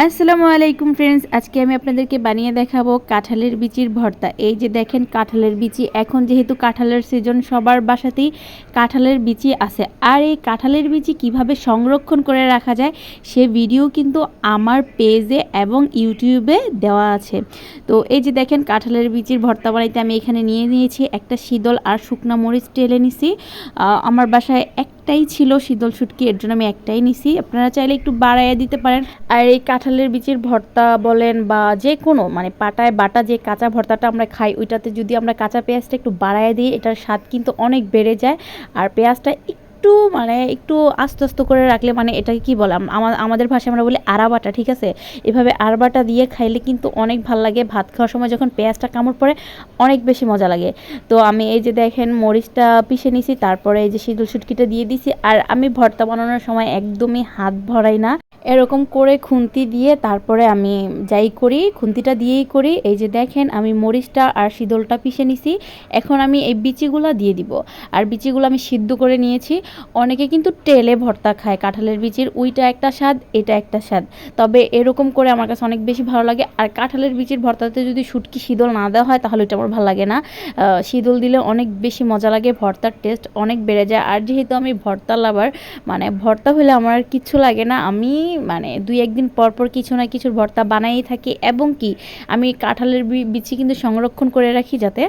আসসালামু আলাইকুম ফ্রেন্ডস, আজকে আমি আপনাদেরকে বানিয়ে দেখাবো কাঁঠালের বিচির ভর্তা। এই যে দেখেন কাঁঠালের বিচি, এখন যেহেতু কাঁঠালের সিজন সবার বাসাতেই কাঁঠালের বিচি আছে। আর এই কাঁঠালের বিচি কীভাবে সংরক্ষণ করে রাখা যায়, সে ভিডিও কিন্তু আমার পেজে এবং ইউটিউবে দেওয়া আছে। তো এই যে দেখেন কাঁঠালের বিচির ভর্তা বানাইতে আমি এখানে নিয়ে নিয়েছি একটা শীতল আর শুকনা মরিচ টেলে নিছি। আমার বাসায় একটাই ছিল শীতল শুটকি, এর জন্য আমি একটাই নিছি। আপনারা চাইলে একটু বাড়াইয়া দিতে পারেন। আর এই কাঁঠালের বীজের ভর্তা বলেন বা যে কোনো মানে পাটায় বাটা যে কাঁচা ভর্তাটা আমরা খাই, ওইটাতে যদি আমরা কাঁচা পেঁয়াজটা একটু বাড়াইয়া দিই, এটার স্বাদ কিন্তু অনেক বেড়ে যায়। আর পেঁয়াজটা একটু মানে একটু আস্তে আস্তে করে রাখলে মানে এটাকে কি বলে আম- আমা- আমাদের ভাষায় আমরা বলি আরাবাটা, ঠিক আছে? এভাবে আরবাটা দিয়ে খাইলে কিন্তু অনেক ভালো লাগে। ভাত খাওয়ার সময় যখন পেঁয়াজটা কামড় পড়ে, অনেক বেশি মজা লাগে। তো আমি এই যে দেখেন মরিচটা পিষে নিছি, তারপরে এই যে শীতল শুটকিটা দিয়ে দিছি, আর আমি ভর্তা বানানোর সময় একদমই হাত ভরাই না। এরকম করে খুন্তি দিয়ে তারপরে আমি যাই করি, খুন্তিটা দিয়েই করি। এই যে দেখেন আমি মরিচটা আর শীতলটা পিষে নিছি। এখন আমি এই বিচিগুলো দিয়ে দিব। আর বিচিগুলো আমি সিদ্ধ করে নিয়েছি। অনেকে কিন্তু টেলে ভর্তা খায়, কাঁঠালের বিচির ওইটা একটা স্বাদ, এটা একটা স্বাদ। তবে এরকম করে আমার কাছে অনেক বেশি ভালো লাগে। আর কাঁঠালের বিচির ভর্তাতে যদি শুটকি শীতল না দেওয়া হয়, তাহলে ওইটা আমার ভালো লাগে না। শীতল দিলে অনেক বেশি মজা লাগে, ভর্তার টেস্ট অনেক বেড়ে যায়। আর যেহেতু আমি ভর্তা লাভার মানে ভর্তা হলে আমার কিচ্ছু লাগে না। আমি মানে দুই একদিন পর পর কিছু না কিছুর ভর্তা বানাই থাকি। এবং কি, আমি কাঁঠালের বিচি কিন্তু সংরক্ষণ করে রাখি যাতে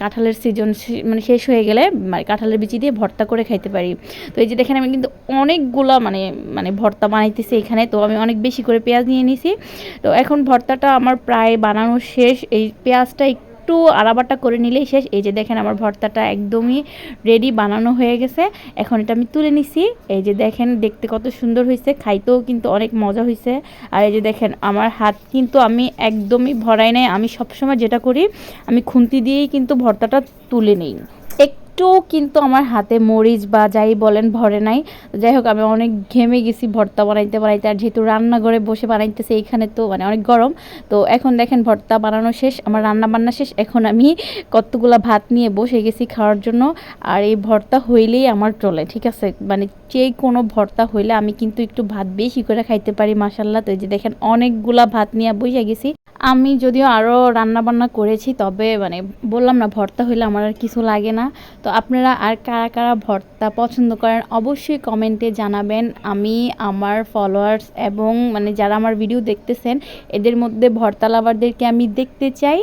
কাঁঠালের সিজন মানে শেষ হয়ে গেলে মানে কাঁঠালের বিচি দিয়ে ভর্তা করে খাইতে পারি। তো এই যে দেখেন আমি কিন্তু অনেকগুলা মানে মানে ভর্তা বানাইতেছি এখানে। তো আমি অনেক বেশি করে পেঁয়াজ নিয়ে নিছি। তো এখন ভর্তাটা আমার প্রায় বানানো শেষ। এই পেঁয়াজটা একটু আলাবাটা করে নিলেই শেষ। এই যে দেখেন আমার ভর্তাটা একদমই রেডি বানানো হয়ে গেছে। এখন এটা আমি তুলে নিছি। এই যে দেখেন দেখতে কত সুন্দর হয়েছে খাইতেও কিন্তু অনেক মজা হয়েছে আর এই যে দেখেন আমার হাত কিন্তু আমি একদমই ভরাই নাই। আমি সবসময় যেটা করি, আমি খুন্তি দিয়েই কিন্তু ভর্তাটা তুলে নিই। একটু কিন্তু আমার হাতে মরিচ বা যাই বলেন ভরে নাই। যাই হোক, আমি অনেক ঘেমে গেছি ভর্তা বানাইতে বানাইতে। আর যেহেতু রান্নাঘরে বসে বানাইতেছে এইখানে তো মানে অনেক গরম। তো এখন দেখেন ভর্তা বানানো শেষ, আমার রান্না বান্না শেষ। এখন আমি কতগুলা ভাত নিয়ে বসে গেছি খাওয়ার জন্য। আর এই ভর্তা হইলেই আমার চলে, ঠিক আছে? মানে যে কোনো ভর্তা হইলে আমি কিন্তু একটু ভাত বেশি করে খাইতে পারি মাসাল্লাহ তো এই যে দেখেন, অনেকগুলা ভাত নিয়ে বসে গেছি। আমি যদিও আরও রান্নাবান্না করেছি, তবে মানে বললাম না ভর্তা হইলে আমার আর কিছু লাগে না। তো আপনারা আর কারা কারা ভর্তা পছন্দ করেন, অবশ্যই কমেন্টে জানাবেন। আমি, আমার ফলোয়ার্স এবং মানে যারা আমার ভিডিও দেখতেছেন, এদের মধ্যে ভর্তা লাভারদেরকে আমি দেখতে চাই।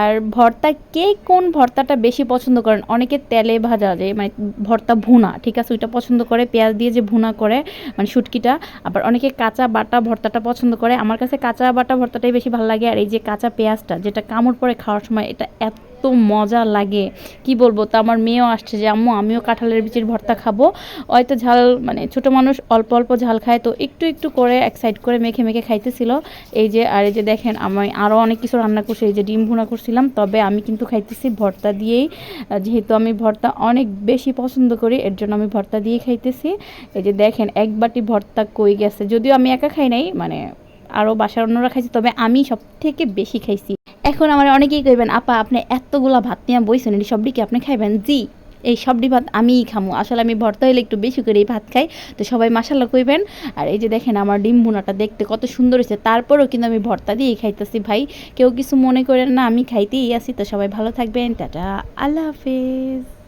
আর ভর্তা কে কোন ভর্তাটা বেশি পছন্দ করেন? অনেকে তেলে ভাজা যায় মানে ভর্তা ভুনা, ঠিক আছে? ওইটা পছন্দ করে, পেঁয়াজ দিয়ে যে ভুনা করে মানে শুটকিটা। আবার অনেকে কাঁচা বাটা ভর্তাটা পছন্দ করে। আমার কাছে কাঁচা বাটা ভর্তাটাই বেশি ভালো লাগে। আর এই যে কাঁচা পেঁয়াজটা, যেটা কামড় পরে খাওয়ার সময়, এটা এত মজা লাগে। কি বলব, তো আমার মেয়েও আসছে যে, আম্মু, আমিও কাঁঠালের বিচির ভর্তা খাব। হয়তো ঝাল মানে ছোট মানুষ অল্প অল্প ঝাল খায়, তো একটু একটু করে এক সাইড করে মেখে মেখে খাইতেছিল। এই যে, আর এই যে দেখেন, আমি আরও অনেক কিছু রান্না করছি, এই যে ডিম ভুনা করছিলাম, তবে আমি কিন্তু খাইতেছি ভর্তা দিয়েই। যেহেতু আমি ভর্তা অনেক বেশি পছন্দ করি, এর জন্য আমি ভর্তা দিয়ে খাইতেছি। এই যে দেখেন, এক বাটি ভর্তা কই গেছে? যদিও আমি একা খাই নাই মানে আরও বাসার অন্যরা খাইছে, তবে আমি সব থেকে বেশি খাইছি। এখন আমার অনেকেই কইবেন, আপা, আপনি এতগুলা ভাত নিয়ে বইছেন এই সবটি কি আপনি খাইবেন? জি, এই সবটি ভাত আমিই খামু। আসলে আমি ভর্তা হইলে একটু বেশি করে এই ভাত খাই। তো সবাই মাসাল্লা কইবেন। আর এই যে দেখেন আমার ডিম ভুনাটা দেখতে কত সুন্দর হয়েছে তারপরেও কিন্তু আমি ভর্তা দিয়েই খাইতেছি ভাই। কেউ কিছু মনে করেন না, আমি খাইতেই আছি। তো সবাই ভালো থাকবেন। টাটা, আল্লাহ হাফেজ।